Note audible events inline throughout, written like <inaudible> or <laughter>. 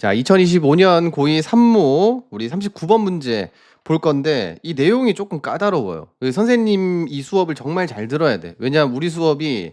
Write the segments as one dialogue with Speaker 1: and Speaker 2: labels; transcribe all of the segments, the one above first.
Speaker 1: 자, 2025년 고2 산모 우리 39번 문제 볼 건데 이 내용이 조금 까다로워요. 그 선생님 이 수업을 정말 잘 들어야 돼. 왜냐하면 우리 수업이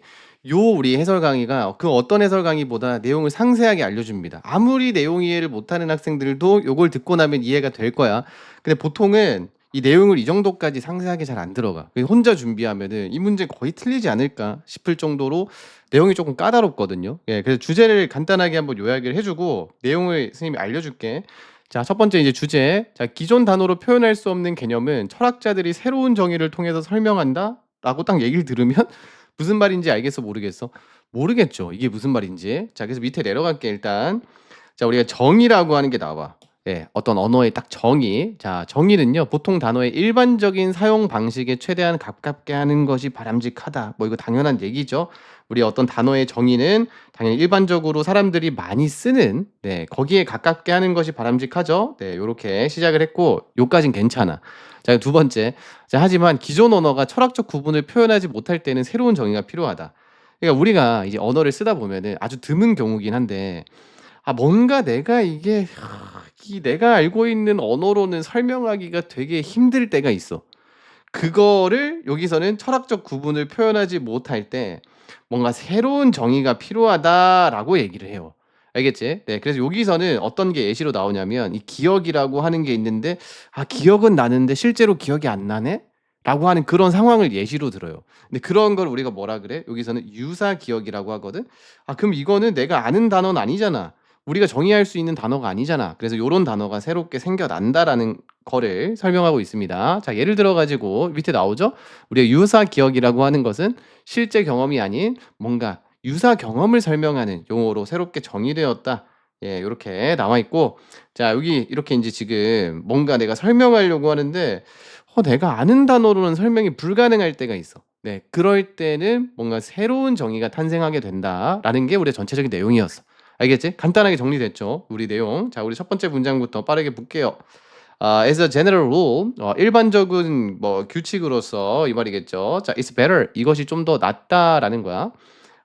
Speaker 1: 요 우리 해설 강의가 그 어떤 해설 강의보다 내용을 상세하게 알려줍니다. 아무리 내용 이해를 못하는 학생들도 요걸 듣고 나면 이해가 될 거야. 근데 보통은 이 내용을 이 정도까지 상세하게 잘 안 들어가. 혼자 준비하면은 이 문제 거의 틀리지 않을까 싶을 정도로 내용이 조금 까다롭거든요. 예, 그래서 주제를 간단하게 한번 요약을 해주고 내용을 선생님이 알려줄게. 자, 첫 번째 이제 주제. 자, 기존 단어로 표현할 수 없는 개념은 철학자들이 새로운 정의를 통해서 설명한다? 라고 딱 얘기를 들으면 <laughs> 무슨 말인지 알겠어? 모르겠어? 모르겠죠. 이게 무슨 말인지. 자, 그래서 밑에 내려갈게, 일단. 자, 우리가 정의라고 하는 게 나와. 예, 어떤 언어의 딱 정의. 자, 정의는요, 보통 단어의 일반적인 사용 방식에 최대한 가깝게 하는 것이 바람직하다. 뭐 이거 당연한 얘기죠. 우리 어떤 단어의 정의는 당연히 일반적으로 사람들이 많이 쓰는, 네, 거기에 가깝게 하는 것이 바람직하죠. 네, 요렇게 시작을 했고, 요까진 괜찮아. 자, 두 번째. 자, 하지만 기존 언어가 철학적 구분을 표현하지 못할 때는 새로운 정의가 필요하다. 그러니까 우리가 이제 언어를 쓰다 보면은 아주 드문 경우긴 한데, 아, 뭔가 내가 이게, 하, 이 내가 알고 있는 언어로는 설명하기가 되게 힘들 때가 있어. 그거를 여기서는 철학적 구분을 표현하지 못할 때 뭔가 새로운 정의가 필요하다라고 얘기를 해요. 알겠지? 네. 그래서 여기서는 어떤 게 예시로 나오냐면 이 기억이라고 하는 게 있는데 아, 기억은 나는데 실제로 기억이 안 나네? 라고 하는 그런 상황을 예시로 들어요. 근데 그런 걸 우리가 뭐라 그래? 여기서는 유사 기억이라고 하거든. 아, 그럼 이거는 내가 아는 단어는 아니잖아. 우리가 정의할 수 있는 단어가 아니잖아. 그래서 요런 단어가 새롭게 생겨난다라는 거를 설명하고 있습니다. 자, 예를 들어 가지고 밑에 나오죠? 우리가 유사 기억이라고 하는 것은 실제 경험이 아닌 뭔가 유사 경험을 설명하는 용어로 새롭게 정의되었다. 예, 요렇게 나와 있고 자, 여기 이렇게 인제 지금 뭔가 내가 설명하려고 하는데 어, 내가 아는 단어로는 설명이 불가능할 때가 있어. 네, 그럴 때는 뭔가 새로운 정의가 탄생하게 된다라는 게 우리의 전체적인 내용이었어. 알겠지? 간단하게 정리됐죠? 우리 내용. 자, 우리 첫 번째 문장부터 빠르게 볼게요. 아, as a general rule, 어, 일반적인 뭐 규칙으로서 이 말이겠죠. 자, it's better. 이것이 좀 더 낫다라는 거야.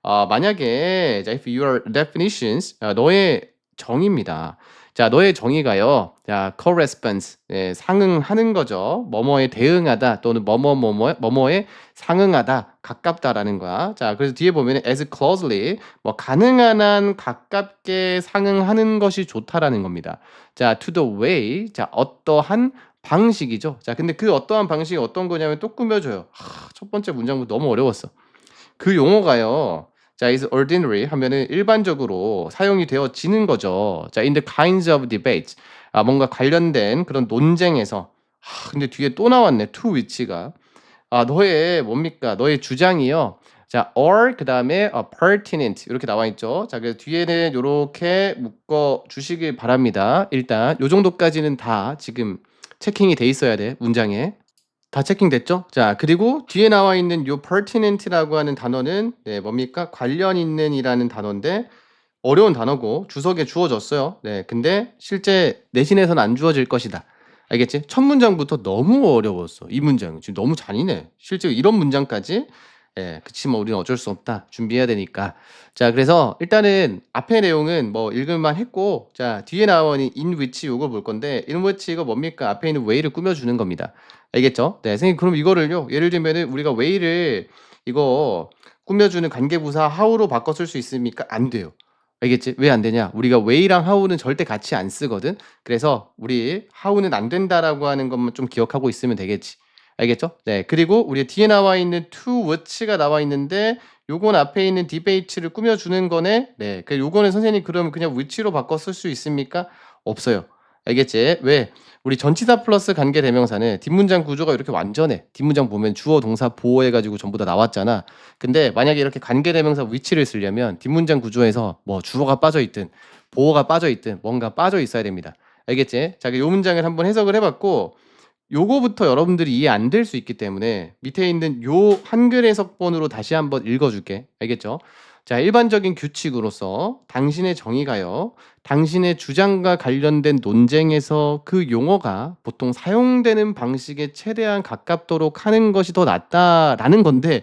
Speaker 1: 아, 만약에 자, if your definitions 아, 너의 정의입니다. 자, 너의 정의가요. 자, corresponds 예, 상응하는 거죠. 뭐뭐에 대응하다 또는 뭐뭐 뭐뭐 뭐뭐에 상응하다, 가깝다라는 거야. 자, 그래서 뒤에 보면 as closely 뭐 가능한 한 가깝게 상응하는 것이 좋다라는 겁니다. 자, to the way 자, 어떠한 방식이죠. 자, 근데 그 어떠한 방식이 어떤 거냐면 또 꾸며줘요. 하, 첫 번째 문장부터 너무 어려웠어. 그 용어가요. 자, is ordinary 하면은 일반적으로 사용이 되어지는 거죠. 자, in the kinds of debates. 아, 뭔가 관련된 그런 논쟁에서. 아, 근데 뒤에 또 나왔네. to which가. 아, 너의 뭡니까? 너의 주장이요. 자, or 그다음에 어, pertinent 이렇게 나와 있죠. 자, 그래서 뒤에는 요렇게 묶어 주시길 바랍니다. 일단 요 정도까지는 다 지금 체킹이 돼 있어야 돼. 문장에. 다 체킹됐죠? 자, 그리고 뒤에 나와 있는 요 pertinent라고 하는 단어는 네, 뭡니까? 관련 있는이라는 단어인데 어려운 단어고 주석에 주어졌어요. 네, 근데 실제 내신에서는 안 주어질 것이다. 알겠지? 첫 문장부터 너무 어려웠어. 이 문장 지금 너무 잔인해. 실제로 이런 문장까지 예, 그치만 우리는 어쩔 수 없다. 준비해야 되니까. 자, 그래서 일단은 앞에 내용은 뭐 읽을만 했고, 자, 뒤에 나오는 in which 요걸 볼 건데, in which 이거 뭡니까? 앞에 있는 way를 꾸며주는 겁니다. 알겠죠? 네, 선생님, 그럼 이거를요, 예를 들면은 우리가 way를 이거 꾸며주는 관계부사 how로 바꿔 쓸 수 있습니까? 안 돼요. 알겠지? 왜 안 되냐? 우리가 way랑 how는 절대 같이 안 쓰거든. 그래서 우리 how는 안 된다라고 하는 것만 좀 기억하고 있으면 되겠지. 알겠죠? 네. 그리고 우리 뒤에 나와 있는 to which가 나와 있는데 요건 앞에 있는 debate를 꾸며주는 거네. 네. 그 요거는 선생님 그러면 그냥 which로 바꿔 쓸 수 있습니까? 없어요. 알겠지? 왜? 우리 전치사 플러스 관계 대명사는 뒷문장 구조가 이렇게 완전해. 뒷문장 보면 주어 동사 보호 해가지고 전부 다 나왔잖아. 근데 만약에 이렇게 관계 대명사 위치를 쓰려면 뒷문장 구조에서 뭐 주어가 빠져 있든 보호가 빠져 있든 뭔가 빠져 있어야 됩니다. 알겠지? 자, 요 문장을 한번 해석을 해봤고 요거부터 여러분들이 이해 안 될 수 있기 때문에 밑에 있는 요 한글 해석본으로 다시 한번 읽어줄게. 알겠죠? 자, 일반적인 규칙으로서 당신의 정의가요, 당신의 주장과 관련된 논쟁에서 그 용어가 보통 사용되는 방식에 최대한 가깝도록 하는 것이 더 낫다라는 건데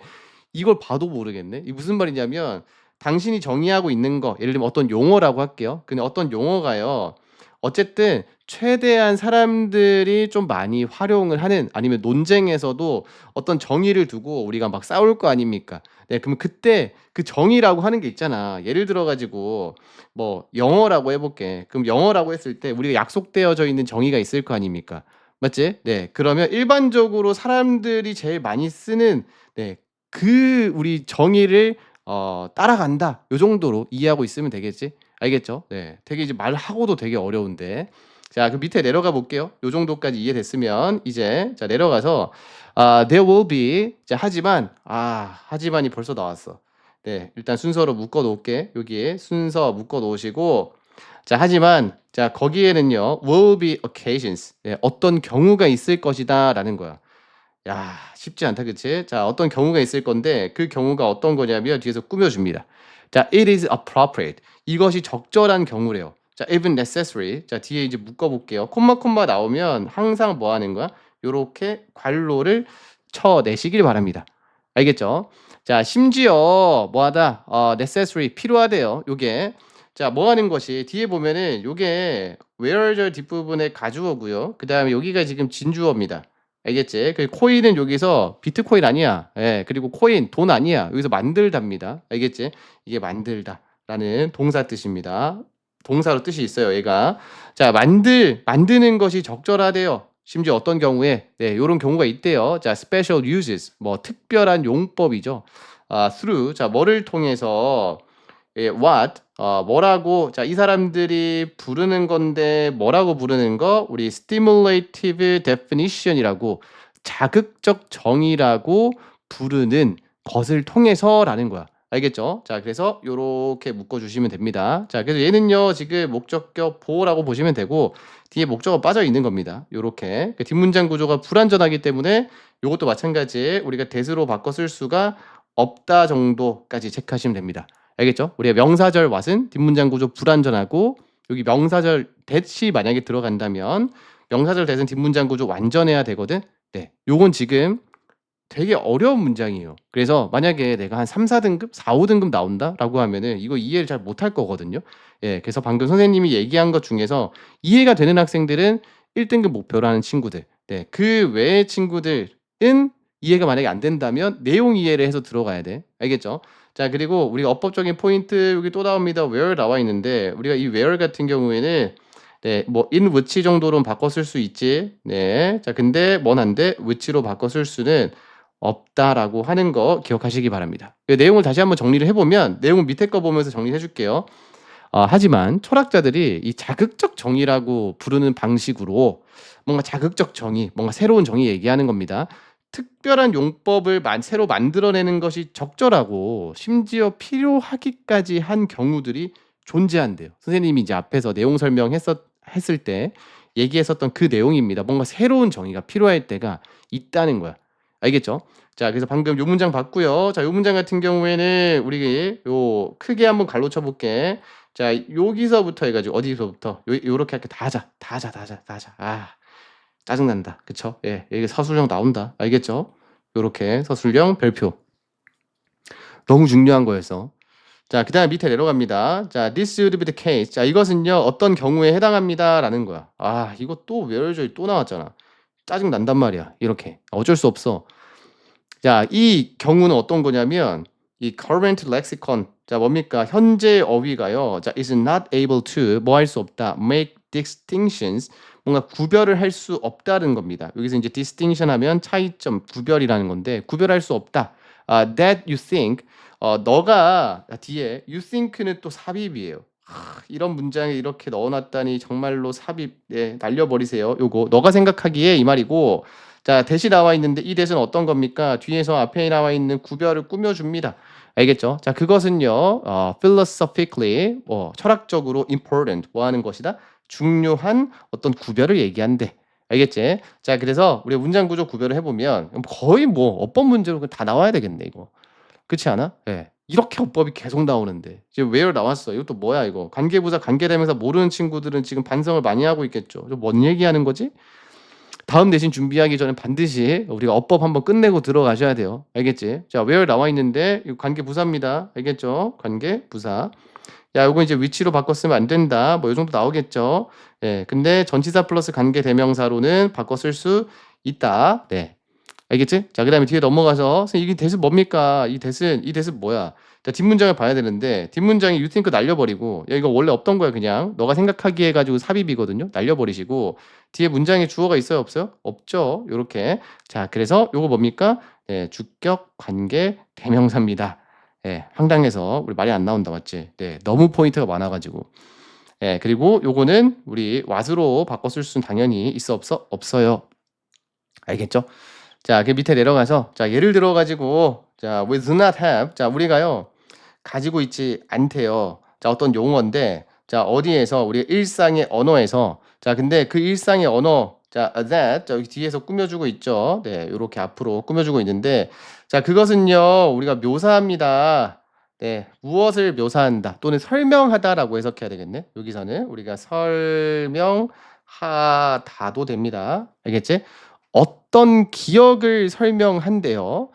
Speaker 1: 이걸 봐도 모르겠네. 이 무슨 말이냐면 당신이 정의하고 있는 거 예를 들면 어떤 용어라고 할게요. 근데 어떤 용어가요. 어쨌든 최대한 사람들이 좀 많이 활용을 하는 아니면 논쟁에서도 어떤 정의를 두고 우리가 막 싸울 거 아닙니까? 네, 그럼 그때 그 정의라고 하는 게 있잖아. 예를 들어 가지고 뭐 영어라고 해볼게. 그럼 영어라고 했을 때 우리가 약속되어져 있는 정의가 있을 거 아닙니까? 맞지? 네. 그러면 일반적으로 사람들이 제일 많이 쓰는 네, 그 우리 정의를 어, 따라간다. 요 정도로 이해하고 있으면 되겠지? 알겠죠? 네. 되게 이제 말하고도 되게 어려운데. 자, 그 밑에 내려가 볼게요. 요 정도까지 이해됐으면 이제 자, 내려가서 아, there will be 자, 하지만 아, 하지만이 벌써 나왔어. 네. 일단 순서로 묶어 놓을게. 여기에 순서 묶어 놓으시고 자, 하지만 자, 거기에는요. will be occasions. 네, 어떤 경우가 있을 것이다라는 거야. 야, 쉽지 않다. 그치? 자, 어떤 경우가 있을 건데 그 경우가 어떤 거냐면 뒤에서 꾸며 줍니다. 자, it is appropriate. 이것이 적절한 경우래요. 자, even necessary. 자, 뒤에 이제 묶어 볼게요. 콤마 콤마 나오면 항상 뭐 하는 거야? 요렇게 괄로를 쳐 내시길 바랍니다. 알겠죠? 자, 심지어 뭐하다? 어, necessary 필요하대요. 요게 자, 뭐 하는 것이 뒤에 보면은 요게 where절 뒷부분에 가주어고요. 그다음에 여기가 지금 진주어입니다. 알겠지? 그 코인은 여기서 비트코인 아니야. 예, 그리고 코인 돈 아니야. 여기서 만들답니다. 알겠지? 이게 만들다라는 동사 뜻입니다. 동사로 뜻이 있어요, 얘가. 자, 만들 만드는 것이 적절하대요. 심지어 어떤 경우에 네, 요런 경우가 있대요. 자, special uses. 뭐 특별한 용법이죠. 아, through. 자, 뭐를 통해서 예, what 어, 뭐라고 자, 이 사람들이 부르는 건데 뭐라고 부르는 거? 우리 stimulative definition이라고 자극적 정의라고 부르는 것을 통해서라는 거야. 알겠죠? 자, 그래서 요렇게 묶어 주시면 됩니다. 자, 그래서 얘는요. 지금 목적격 보호라고 보시면 되고 뒤에 목적어 빠져 있는 겁니다. 요렇게. 그 뒷문장 구조가 불완전하기 때문에 요것도 마찬가지 우리가 대수로 바꿔 쓸 수가 없다 정도까지 체크하시면 됩니다. 알겠죠? 우리가 명사절 왓은 뒷문장 구조 불완전하고 여기 명사절 대시 만약에 들어간다면 명사절 대은 뒷문장 구조 완전해야 되거든. 네. 요건 지금 되게 어려운 문장이에요. 그래서 만약에 내가 한 3, 4등급, 4, 5등급 나온다라고 하면은 이거 이해를 잘 못할 거거든요. 예. 그래서 방금 선생님이 얘기한 것 중에서 이해가 되는 학생들은 1등급 목표로 하는 친구들. 네. 그 외의 친구들은 이해가 만약에 안 된다면 내용 이해를 해서 들어가야 돼. 알겠죠? 자, 그리고 우리가 어법적인 포인트 여기 또 나옵니다. where 나와 있는데 우리가 이 where 같은 경우에는 네, 뭐 in which 정도로는 바꿔 쓸 수 있지. 네. 자, 근데 뭔한데 which로 바꿔 쓸 수는 없다라고 하는 거 기억하시기 바랍니다. 이 내용을 다시 한번 정리를 해보면 내용은 밑에 거 보면서 정리해 줄게요. 어, 하지만 철학자들이 이 자극적 정의라고 부르는 방식으로 뭔가 자극적 정의, 뭔가 새로운 정의 얘기하는 겁니다. 특별한 용법을 만, 새로 만들어내는 것이 적절하고 심지어 필요하기까지 한 경우들이 존재한대요. 선생님이 이제 앞에서 내용 설명했었 했을 때 얘기했었던 그 내용입니다. 뭔가 새로운 정의가 필요할 때가 있다는 거야. 알겠죠? 자, 그래서 방금 요 문장 봤고요. 자, 요 문장 같은 경우에는 우리 요 크게 한번 갈로 쳐 볼게. 자, 여기서부터 해 가지고 어디서부터 요 요렇게 할게. 다 하자. 다 하자. 다 하자. 다 하자. 아. 짜증난다. 그쵸? 예. 여기 서술형 나온다. 알겠죠? 요렇게 서술형 별표. 너무 중요한 거여서. 자, 그 다음에 밑에 내려갑니다. 자, this would be the case. 자, 이것은요, 어떤 경우에 해당합니다. 라는 거야. 아, 이거 또 where저리 또 나왔잖아. 짜증 난단 말이야. 이렇게. 어쩔 수 없어. 자, 이 경우는 어떤 거냐면, 이 current lexicon. 자, 뭡니까? 현재 어휘가요. 자, is not able to, 뭐 할 수 없다. make distinctions. 뭔가 구별을 할 수 없다는 겁니다. 여기서 이제 distinction 하면 차이점, 구별이라는 건데, 구별할 수 없다. 아, that you think. 어, 너가 뒤에 you think는 또 삽입이에요. 하, 이런 문장에 이렇게 넣어놨다니 정말로 삽입 예, 날려버리세요. 요거 너가 생각하기에 이 말이고 자 대시 나와 있는데 이 대시는 어떤 겁니까? 뒤에서 앞에 나와 있는 구별을 꾸며줍니다. 알겠죠? 자 그것은요 어, philosophically 뭐 철학적으로 important 뭐 하는 것이다 중요한 어떤 구별을 얘기한대. 알겠지? 자 그래서 우리 문장 구조 구별을 해보면 거의 뭐 어법 문제로 다 나와야 되겠네 이거. 그렇지 않아? 예. 이렇게 어법이 계속 나오는데 지금 where 나왔어. 이것도 뭐야 이거? 관계부사 관계대명사 모르는 친구들은 지금 반성을 많이 하고 있겠죠. 뭔 얘기하는 거지? 다음 대신 준비하기 전에 반드시 우리가 어법 한번 끝내고 들어가셔야 돼요. 알겠지? 자, where 나와 있는데 이거 관계 부사입니다. 알겠죠? 관계 부사. 야, 요거 이제 위치로 바꿨으면 안 된다. 뭐 요 정도 나오겠죠? 예. 근데 전치사 플러스 관계 대명사로는 바꿔 쓸 수 있다. 네. 알겠지? 자, 그다음에 뒤에 넘어가서 선생님 이게 대습 뭡니까? 이 대습 이 대습 뭐야? 자, 뒷문장을 봐야 되는데 뒷문장이 think 날려버리고 야 이거 원래 없던 거야 그냥 너가 생각하기에 가지고 삽입이거든요. 날려버리시고 뒤에 문장에 주어가 있어요 없어요? 없죠. 요렇게 자 그래서 요거 뭡니까? 네, 주격 관계 대명사입니다. 예, 황당해서 우리 말이 안 나온다 맞지? 네, 너무 포인트가 많아가지고 예, 그리고 요거는 우리 what으로 바꿔 쓸 수는 당연히 있어 없어 없어요. 알겠죠? 자, 그 밑에 내려가서 자, 예를 들어 가지고 자, we do not have 자, 우리가요. 가지고 있지 않대요. 자, 어떤 용어인데 자, 어디에서 우리 일상의 언어에서 자, 근데 그 일상의 언어 자, that 자, 여기 뒤에서 꾸며주고 있죠. 네, 요렇게 앞으로 꾸며주고 있는데 자, 그것은요. 우리가 묘사합니다. 네, 무엇을 묘사한다 또는 설명하다라고 해석해야 되겠네. 여기서는 우리가 설명하다도 됩니다. 알겠지? 어떤 기억을 설명한대요.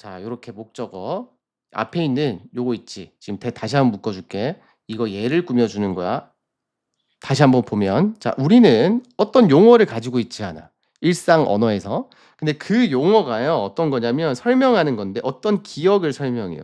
Speaker 1: 자, 요렇게 목적어 앞에 있는 요거 있지. 지금 대 다시 한번 묶어 줄게. 이거 예를 꾸며 주는 거야. 다시 한번 보면 자, 우리는 어떤 용어를 가지고 있지 않아. 일상 언어에서. 근데 그 용어가요. 어떤 거냐면 설명하는 건데 어떤 기억을 설명해요.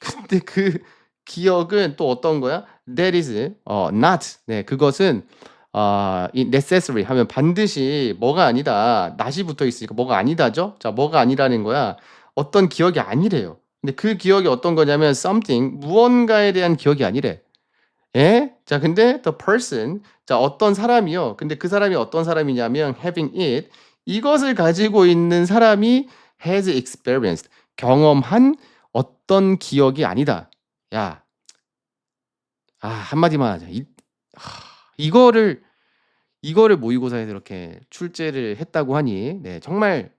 Speaker 1: 근데 그 기억은 또 어떤 거야? That is 어, not. 네, 그것은 아, 이 necessary 하면 반드시 뭐가 아니다. not이 붙어 있으니까 뭐가 아니다죠? 자, 뭐가 아니라는 거야. 어떤 기억이 아니래요. 근데 그 기억이 어떤 거냐면 something 무언가에 대한 기억이 아니래. 예? 자, 근데 the person 자, 어떤 사람이요. 근데 그 사람이 어떤 사람이냐면 having it 이것을 가지고 있는 사람이 has experienced 경험한 어떤 기억이 아니다. 야. 아, 한마디만 하자. 이, 하, 이거를 이거를 모의고사에서 이렇게 출제를 했다고 하니 네, 정말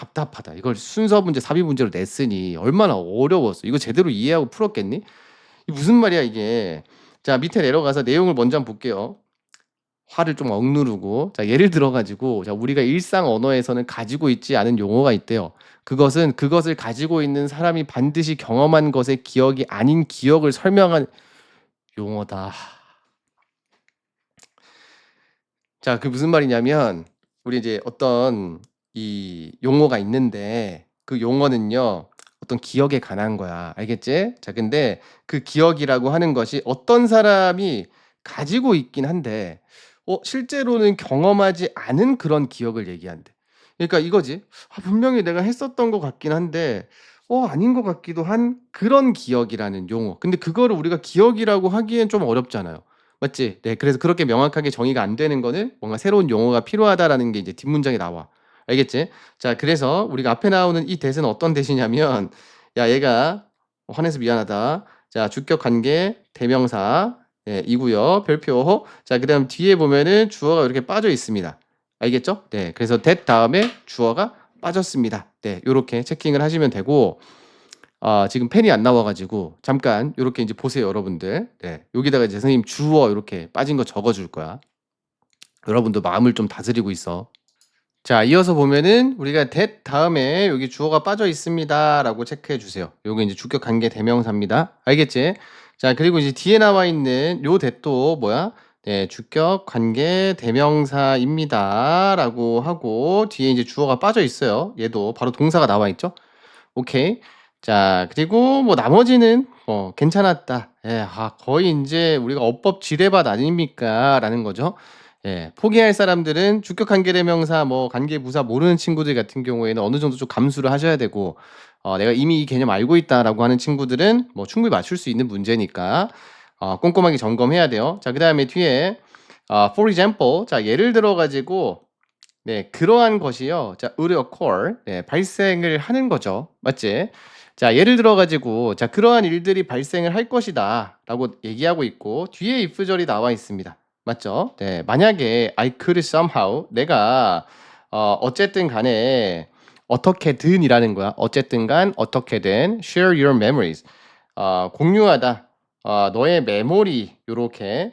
Speaker 1: 답답하다. 이걸 순서 문제, 삽입 문제로 냈으니 얼마나 어려웠어. 이거 제대로 이해하고 풀었겠니? 무슨 말이야 이게. 자, 밑에 내려가서 내용을 먼저 한번 볼게요. 화를 좀 억누르고 자, 예를 들어 가지고 자, 우리가 일상 언어에서는 가지고 있지 않은 용어가 있대요. 그것은 그것을 가지고 있는 사람이 반드시 경험한 것의 기억이 아닌 기억을 설명한 용어다. 자, 그 무슨 말이냐면 우리 이제 어떤 이 용어가 있는데 그 용어는요. 어떤 기억에 관한 거야. 알겠지? 자, 근데 그 기억이라고 하는 것이 어떤 사람이 가지고 있긴 한데 어, 실제로는 경험하지 않은 그런 기억을 얘기한대. 그러니까 이거지. 아, 분명히 내가 했었던 것 같긴 한데 어, 아닌 것 같기도 한 그런 기억이라는 용어. 근데 그거를 우리가 기억이라고 하기엔 좀 어렵잖아요. 맞지? 네. 그래서 그렇게 명확하게 정의가 안 되는 거는 뭔가 새로운 용어가 필요하다라는 게 이제 뒷문장에 나와. 알겠지? 자, 그래서 우리가 앞에 나오는 이 대세는 어떤 대시냐면 야, 얘가 화내서 미안하다. 자, 주격 관계 대명사 예, 이고요. 별표. 자, 그다음 뒤에 보면은 주어가 이렇게 빠져 있습니다. 알겠죠? 네. 그래서 that 다음에 주어가 빠졌습니다. 네. 요렇게 체킹을 하시면 되고 아, 지금 펜이 안 나와 가지고 잠깐 요렇게 이제 보세요, 여러분들. 네. 여기다가 이제 선생님 주어 이렇게 빠진 거 적어 줄 거야. 여러분도 마음을 좀 다스리고 있어. 자, 이어서 보면은 우리가 that 다음에 여기 주어가 빠져 있습니다라고 체크해 주세요. 요게 이제 주격 관계 대명사입니다. 알겠지? 자, 그리고 이제 뒤에 나와 있는 요 that도 뭐야? 네, 주격 관계 대명사입니다라고 하고 뒤에 이제 주어가 빠져 있어요. 얘도 바로 동사가 나와 있죠? 오케이. 자, 그리고 뭐 나머지는 어, 괜찮았다. 예, 아, 거의 인제 우리가 어법 지뢰밭 아닙니까 라는 거죠. 예, 포기할 사람들은 주격 관계 대명사 뭐 관계 부사 모르는 친구들 같은 경우에는 어느 정도 좀 감수를 하셔야 되고 어, 내가 이미 이 개념 알고 있다라고 하는 친구들은 뭐 충분히 맞출 수 있는 문제니까 어, 꼼꼼하게 점검해야 돼요. 자, 그 다음에 뒤에 어, for example 자, 예를 들어 가지고 네, 그러한 것이요. 자, would occur. 네, 발생을 하는 거죠. 맞지? 자, 예를 들어 가지고 자, 그러한 일들이 발생을 할 것이다라고 얘기하고 있고 뒤에 if절이 나와 있습니다. 맞죠? 네, 만약에 I could somehow 내가 어, 어쨌든 간에 어떻게든이라는 거야. 어쨌든 간 어떻게든 share your memories. 어, 공유하다. 어, 너의 메모리 요렇게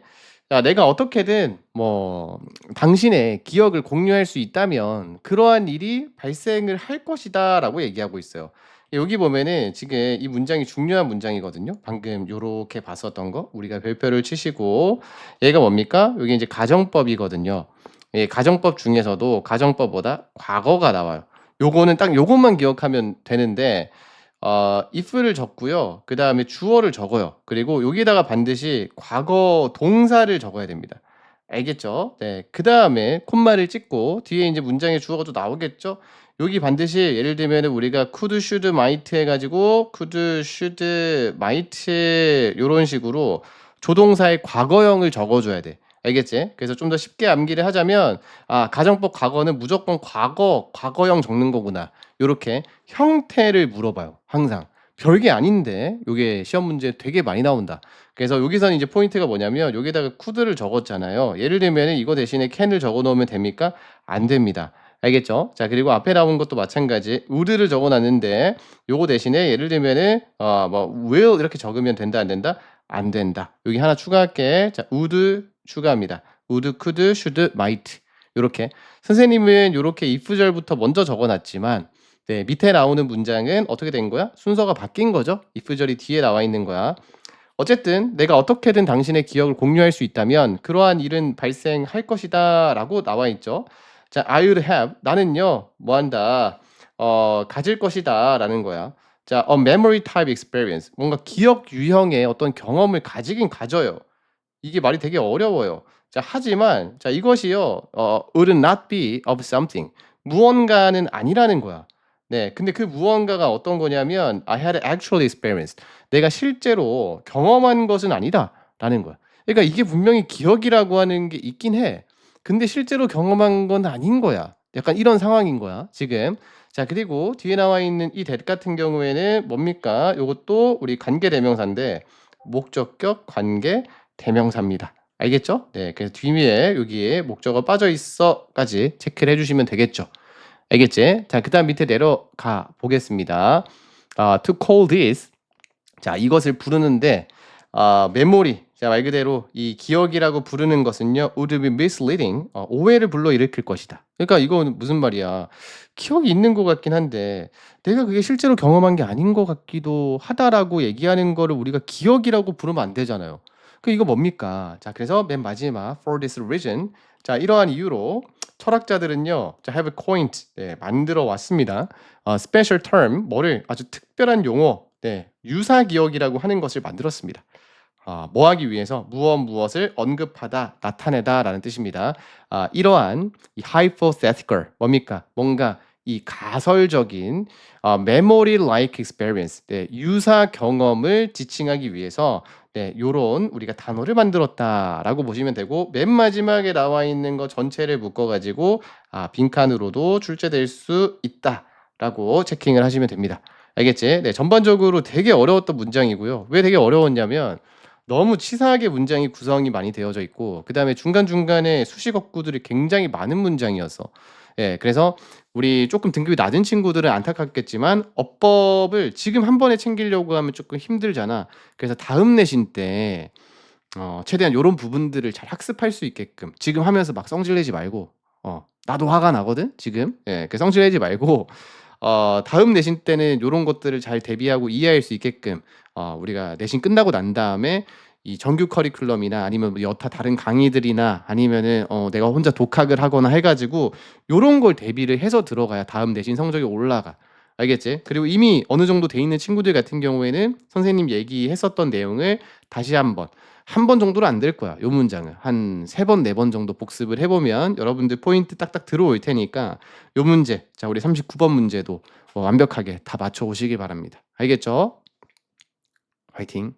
Speaker 1: 야, 내가 어떻게든 뭐 당신의 기억을 공유할 수 있다면 그러한 일이 발생을 할 것이다라고 얘기하고 있어요. 여기 보면은 지금 이 문장이 중요한 문장이거든요. 방금 요렇게 봤었던 거 우리가 별표를 치시고 얘가 뭡니까? 여기 이제 가정법이거든요. 예, 가정법 중에서도 가정법보다 과거가 나와요. 요거는 딱 요것만 기억하면 되는데 어 if를 적고요. 그 다음에 주어를 적어요. 그리고 여기다가 반드시 과거 동사를 적어야 됩니다. 알겠죠? 네. 그 다음에 콤마를 찍고 뒤에 이제 문장의 주어가 또 나오겠죠? 여기 반드시 예를 들면은 우리가 could, should, might 해가지고 could, should, might 요런 식으로 조동사의 과거형을 적어줘야 돼. 알겠지? 그래서 좀 더 쉽게 암기를 하자면 아 가정법 과거는 무조건 과거 과거형 적는 거구나. 요렇게 형태를 물어봐요. 항상 별게 아닌데 요게 시험 문제 되게 많이 나온다. 그래서 여기서는 이제 포인트가 뭐냐면 여기다가 could를 적었잖아요. 예를 들면 이거 대신에 can을 적어 놓으면 됩니까? 안 됩니다. 알겠죠? 자 그리고 앞에 나온 것도 마찬가지 would를 적어놨는데 요거 대신에 예를 들면은 어뭐 will 이렇게 적으면 된다 안 된다? 안 된다. 여기 하나 추가할게. 자 would 추가합니다. would, could, should, might 요렇게 선생님은 요렇게 if절부터 먼저 적어놨지만 네, 밑에 나오는 문장은 어떻게 된 거야? 순서가 바뀐 거죠. if절이 뒤에 나와 있는 거야. 어쨌든 내가 어떻게든 당신의 기억을 공유할 수 있다면 그러한 일은 발생할 것이다 라고 나와 있죠. 자, I would have 나는요 뭐 한다 어 가질 것이다 라는 거야. 자, a memory type experience 뭔가 기억 유형의 어떤 경험을 가지긴 가져요. 이게 말이 되게 어려워요. 자, 하지만 자 이것이요 어 would not be of something 무언가는 아니라는 거야. 네, 근데 그 무언가가 어떤 거냐면 I had actually experienced 내가 실제로 경험한 것은 아니다라는 거야. 그러니까 이게 분명히 기억이라고 하는 게 있긴 해. 근데 실제로 경험한 건 아닌 거야. 약간 이런 상황인 거야, 지금. 자, 그리고 뒤에 나와 있는 이 that 같은 경우에는 뭡니까? 요것도 우리 관계 대명사인데 목적격 관계 대명사입니다. 알겠죠? 네, 그래서 뒤에 여기에 목적어 빠져 있어까지 체크를 해주시면 되겠죠. 알겠지? 자, 그 다음 밑에 내려가 보겠습니다. 아, to call this. 자, 이것을 부르는데, 아, 메모리. 자, 말 그대로 이 기억이라고 부르는 것은요, would be misleading. 어, 오해를 불러일으킬 것이다. 그러니까 이건 무슨 말이야. 기억이 있는 것 같긴 한데, 내가 그게 실제로 경험한 게 아닌 것 같기도 하다라고 얘기하는 거를 우리가 기억이라고 부르면 안 되잖아요. 그 이거 뭡니까? 자, 그래서 맨 마지막 for this reason. 자, 이러한 이유로 철학자들은요, 자, have coined 네, 만들어 왔습니다. 어, special term 뭐를 아주 특별한 용어, 네, 유사 기억이라고 하는 것을 만들었습니다. 아, 뭐 하기 위해서 무엇 무엇을 언급하다, 나타내다라는 뜻입니다. 아, 이러한 이 hypothetical 뭡니까? 뭔가 이 가설적인 어, memory like experience, 네, 유사 경험을 지칭하기 위해서 네, 요런 우리가 단어를 만들었다라고 보시면 되고 맨 마지막에 나와 있는 거 전체를 묶어 가지고 아, 빈칸으로도 출제될 수 있다라고 체킹을 하시면 됩니다. 알겠지? 네, 전반적으로 되게 어려웠던 문장이고요. 왜 되게 어려웠냐면 너무 치사하게 문장이 구성이 많이 되어져 있고 그다음에 중간중간에 수식 어구들이 굉장히 많은 문장이어서 예, 그래서 우리 조금 등급이 낮은 친구들은 안타깝겠지만 어법을 지금 한 번에 챙기려고 하면 조금 힘들잖아. 그래서 다음 내신 때 어, 최대한 요런 부분들을 잘 학습할 수 있게끔 지금 하면서 막 성질 내지 말고 어, 나도 화가 나거든 지금. 예, 그 성질 내지 말고 어, 다음 내신 때는 요런 것들을 잘 대비하고 이해할 수 있게끔 어, 우리가 내신 끝나고 난 다음에 이 정규 커리큘럼이나 아니면 뭐 여타 다른 강의들이나 아니면은 어 내가 혼자 독학을 하거나 해가지고 요런 걸 대비를 해서 들어가야 다음 내신 성적이 올라가. 알겠지? 그리고 이미 어느 정도 돼 있는 친구들 같은 경우에는 선생님 얘기했었던 내용을 다시 한번 한 번 정도는 안 될 거야. 요 문장을 한세 번 네 번 정도 복습을 해보면 여러분들 포인트 딱딱 들어올 테니까 요 문제 자 우리 39번 문제도 어, 완벽하게 다 맞춰 오시기 바랍니다. 알겠죠? 화이팅!